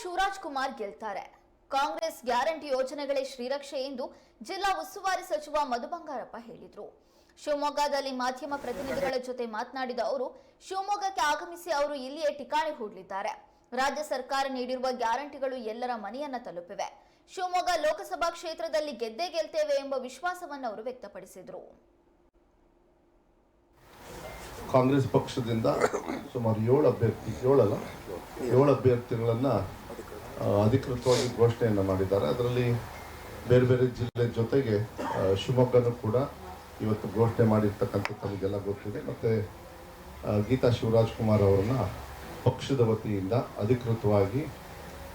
ಶಿವರಾಜ್ ಕುಮಾರ್ ಗೆಲ್ತಾರೆ. ಕಾಂಗ್ರೆಸ್ ಗ್ಯಾರಂಟಿ ಯೋಜನೆಗಳೇ ಶ್ರೀರಕ್ಷೆ ಎಂದು ಜಿಲ್ಲಾ ಉಸ್ತುವಾರಿ ಸಚಿವ ಮಧು ಬಂಗಾರಪ್ಪ ಹೇಳಿದ್ರು. ಶಿವಮೊಗ್ಗದಲ್ಲಿ ಮಾಧ್ಯಮ ಪ್ರತಿನಿಧಿಗಳ ಜೊತೆ ಮಾತನಾಡಿದ ಅವರು, ಶಿವಮೊಗ್ಗಕ್ಕೆ ಆಗಮಿಸಿ ಅವರು ಇಲ್ಲಿಯೇ ಠಿಕಾಣಿ ಹೂಡಲಿದ್ದಾರೆ. ರಾಜ್ಯ ಸರ್ಕಾರ ನೀಡಿರುವ ಗ್ಯಾರಂಟಿಗಳು ಎಲ್ಲರ ಮನೆಯನ್ನ ತಲುಪಿವೆ. ಶಿವಮೊಗ್ಗ ಲೋಕಸಭಾ ಕ್ಷೇತ್ರದಲ್ಲಿ ಗೆದ್ದೇ ಗೆಲ್ತೇವೆ ಎಂಬ ವಿಶ್ವಾಸವನ್ನು ಅವರು ವ್ಯಕ್ತಪಡಿಸಿದರು. ಕಾಂಗ್ರೆಸ್ ಪಕ್ಷದಿಂದ ಸುಮಾರು ಏಳು ಅಭ್ಯರ್ಥಿ, ಏಳಲ್ಲ, ಏಳು ಅಭ್ಯರ್ಥಿಗಳನ್ನು ಅಧಿಕೃತವಾಗಿ ಘೋಷಣೆಯನ್ನು ಮಾಡಿದ್ದಾರೆ. ಅದರಲ್ಲಿ ಬೇರೆ ಬೇರೆ ಜಿಲ್ಲೆ ಜೊತೆಗೆ ಶಿವಮೊಗ್ಗನೂ ಕೂಡ ಇವತ್ತು ಘೋಷಣೆ ಮಾಡಿರ್ತಕ್ಕಂಥ ತಮಗೆಲ್ಲ ಗೊತ್ತಿದೆ. ಮತ್ತು ಗೀತಾ ಶಿವರಾಜ್ ಕುಮಾರ್ ಅವರನ್ನು ಪಕ್ಷದ ವತಿಯಿಂದ ಅಧಿಕೃತವಾಗಿ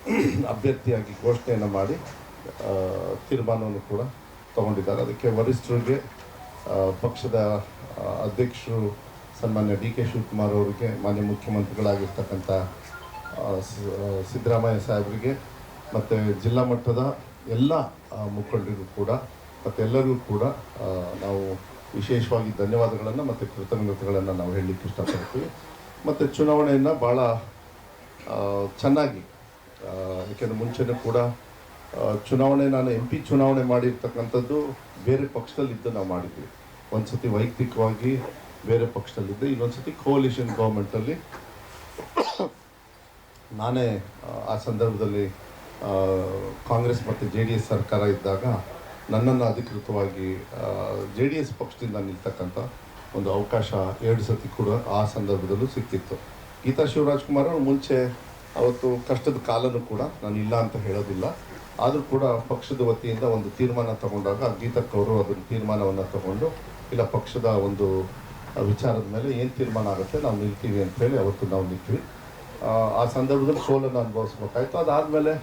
ಅಭ್ಯರ್ಥಿಯಾಗಿ ಘೋಷಣೆಯನ್ನು ಮಾಡಿ ತೀರ್ಮಾನವನ್ನು ಕೂಡ ತಗೊಂಡಿದ್ದಾರೆ. ಅದಕ್ಕೆ ವರಿಷ್ಠರಿಗೆ ಪಕ್ಷದ ಅಧ್ಯಕ್ಷರು ಸನ್ಮಾನ್ಯ ಡಿ ಕೆ ಶಿವಕುಮಾರ್ ಅವರಿಗೆ, ಮಾನ್ಯ ಮುಖ್ಯಮಂತ್ರಿಗಳಾಗಿರ್ತಕ್ಕಂಥ ಸಿದ್ದರಾಮಯ್ಯ ಸಾಹೇಬರಿಗೆ, ಮತ್ತು ಜಿಲ್ಲಾ ಮಟ್ಟದ ಎಲ್ಲ ಮುಖಂಡರಿಗೂ ಕೂಡ, ಮತ್ತು ಎಲ್ಲರಿಗೂ ಕೂಡ ನಾವು ವಿಶೇಷವಾಗಿ ಧನ್ಯವಾದಗಳನ್ನು ಮತ್ತು ಕೃತಜ್ಞತೆಗಳನ್ನು ನಾವು ಹೇಳಲಿಕ್ಕೆ ಇಷ್ಟಪಡ್ತೀವಿ. ಮತ್ತು ಚುನಾವಣೆಯನ್ನು ಭಾಳ ಚೆನ್ನಾಗಿ ಏಕೆಂದರೆ ಮುಂಚೆನೂ ಕೂಡ ಚುನಾವಣೆ, ನಾನು ಎಂ ಪಿ ಚುನಾವಣೆ ಮಾಡಿರ್ತಕ್ಕಂಥದ್ದು ಬೇರೆ ಪಕ್ಷದಲ್ಲಿದ್ದು ನಾವು ಮಾಡಿದ್ವಿ. ಒಂದು ಸತಿ ವೈಯಕ್ತಿಕವಾಗಿ ಬೇರೆ ಪಕ್ಷದಲ್ಲಿದ್ದೆ ಇನ್ನೊಂದು ಸತಿ ಕೋಲಿಷನ್ ಗೌರ್ಮೆಂಟಲ್ಲಿ ನಾನೇ ಆ, ಸಂದರ್ಭದಲ್ಲಿ ಕಾಂಗ್ರೆಸ್ ಮತ್ತು ಜೆ ಡಿ ಎಸ್ ಸರ್ಕಾರ ಇದ್ದಾಗ ನನ್ನನ್ನು ಅಧಿಕೃತವಾಗಿ ಜೆ ಡಿ ಎಸ್ ಪಕ್ಷದಿಂದ ನಿಲ್ತಕ್ಕಂಥ ಒಂದು ಅವಕಾಶ ಎರಡು ಸತಿ ಕೂಡ ಆ ಸಂದರ್ಭದಲ್ಲೂ ಸಿಕ್ತಿತ್ತು ಗೀತಾ ಶಿವರಾಜ್ ಕುಮಾರ್ ಅವರು ಮುಂಚೆ ಅವತ್ತು ಕಷ್ಟದ ಕಾಲನೂ ಕೂಡ ನಾನು ಇಲ್ಲ ಅಂತ ಹೇಳೋದಿಲ್ಲ. ಆದರೂ ಕೂಡ ಪಕ್ಷದ ವತಿಯಿಂದ ಒಂದು ತೀರ್ಮಾನ ತಗೊಂಡಾಗ ಗೀತಕ್ಕವರು ಅದನ್ನು ತೀರ್ಮಾನವನ್ನು ತಗೊಂಡು ಇಲ್ಲ ಪಕ್ಷದ ಒಂದು ವಿಚಾರದ ಮೇಲೆ ಏನು ತೀರ್ಮಾನ ಆಗುತ್ತೆ ನಾವು ನಿಲ್ತೀವಿ ಹೇಳಿ ಅವತ್ತು ನಾವು ನಿಂತ್ವಿ. ಆ, ಸಂದರ್ಭದಲ್ಲಿ ಸೋಲನ್ನು ಅನುಭವಿಸ್ಬೇಕಾಯ್ತು. ಅದಾದಮೇಲೆ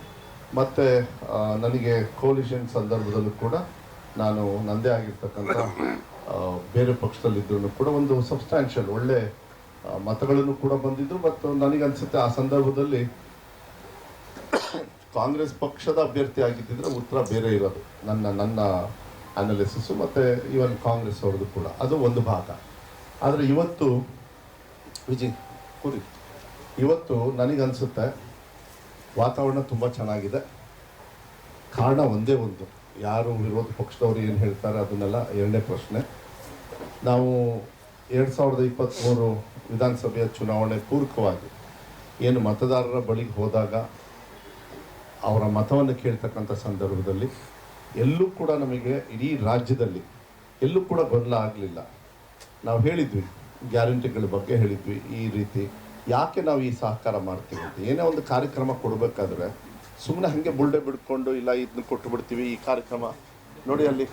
ಮತ್ತೆ ನನಗೆ ಕೋಲಿಷನ್ ಸಂದರ್ಭದಲ್ಲೂ ಕೂಡ ನಾನು ನಂದೇ ಆಗಿರ್ತಕ್ಕಂಥ ಬೇರೆ ಪಕ್ಷದಲ್ಲಿದ್ದರೂ ಕೂಡ ಒಂದು ಸಬ್ಸ್ಟ್ಯಾನ್ಷಿಯಲ್ ಒಳ್ಳೆ ಮತಗಳನ್ನು ಕೂಡ ಬಂದಿದ್ದು. ಮತ್ತು ನನಗನ್ಸುತ್ತೆ ಆ ಸಂದರ್ಭದಲ್ಲಿ ಕಾಂಗ್ರೆಸ್ ಪಕ್ಷದ ಅಭ್ಯರ್ಥಿ ಆಗಿದ್ದಿದ್ರೆ ಉತ್ತರ ಬೇರೆ ಇರೋದು. ನನ್ನ ನನ್ನ ಅನಾಲಿಸಿಸು ಮತ್ತು ಈವನ್ ಕಾಂಗ್ರೆಸ್ ಅವ್ರದ್ದು ಕೂಡ. ಅದು ಒಂದು ಭಾಗ. ಆದರೆ ಇವತ್ತು ವಿಜಯ್ ಕೂರಿ. ಇವತ್ತು ನನಗನ್ಸುತ್ತೆ, ವಾತಾವರಣ ತುಂಬ ಚೆನ್ನಾಗಿದೆ. ಕಾರಣ ಒಂದೇ ಒಂದು. ಯಾರು ವಿರೋಧ ಪಕ್ಷದವರು ಏನು ಹೇಳ್ತಾರೆ ಅದನ್ನೆಲ್ಲ ಎರಡನೇ ಪ್ರಶ್ನೆ. ನಾವು ಎರಡು ಸಾವಿರದ ಇಪ್ಪತ್ತ್ಮೂರು ವಿಧಾನಸಭೆಯ ಚುನಾವಣೆ ಪೂರಕವಾಗಿ ಏನು ಮತದಾರರ ಬಳಿಗೆ ಹೋದಾಗ ಅವರ ಮತವನ್ನು ಕೇಳ್ತಕ್ಕಂಥ ಸಂದರ್ಭದಲ್ಲಿ ಎಲ್ಲೂ ಕೂಡ ನಮಗೆ ಇಡೀ ರಾಜ್ಯದಲ್ಲಿ ಎಲ್ಲೂ ಕೂಡ ಗೊಂದಲ ಆಗಲಿಲ್ಲ. ನಾವು ಹೇಳಿದ್ವಿ, ಗ್ಯಾರಂಟಿಗಳ ಬಗ್ಗೆ ಹೇಳಿದ್ವಿ, ಈ ರೀತಿ ಯಾಕೆ ನಾವು ಈ ಸಹಕಾರ ಮಾಡ್ತೀವಿ ಅಂತ? ಏನೇ ಒಂದು ಕಾರ್ಯಕ್ರಮ ಕೊಡಬೇಕಾದ್ರೆ ಸುಮ್ಮನೆ ಹಾಗೆ ಬುಲ್ಡೆ ಬಿಡ್ಕೊಂಡು, ಇಲ್ಲ ಇದನ್ನ ಕೊಟ್ಟು ಬಿಡ್ತೀವಿ ಈ ಕಾರ್ಯಕ್ರಮ. ನೋಡಿ ಅಲ್ಲಿ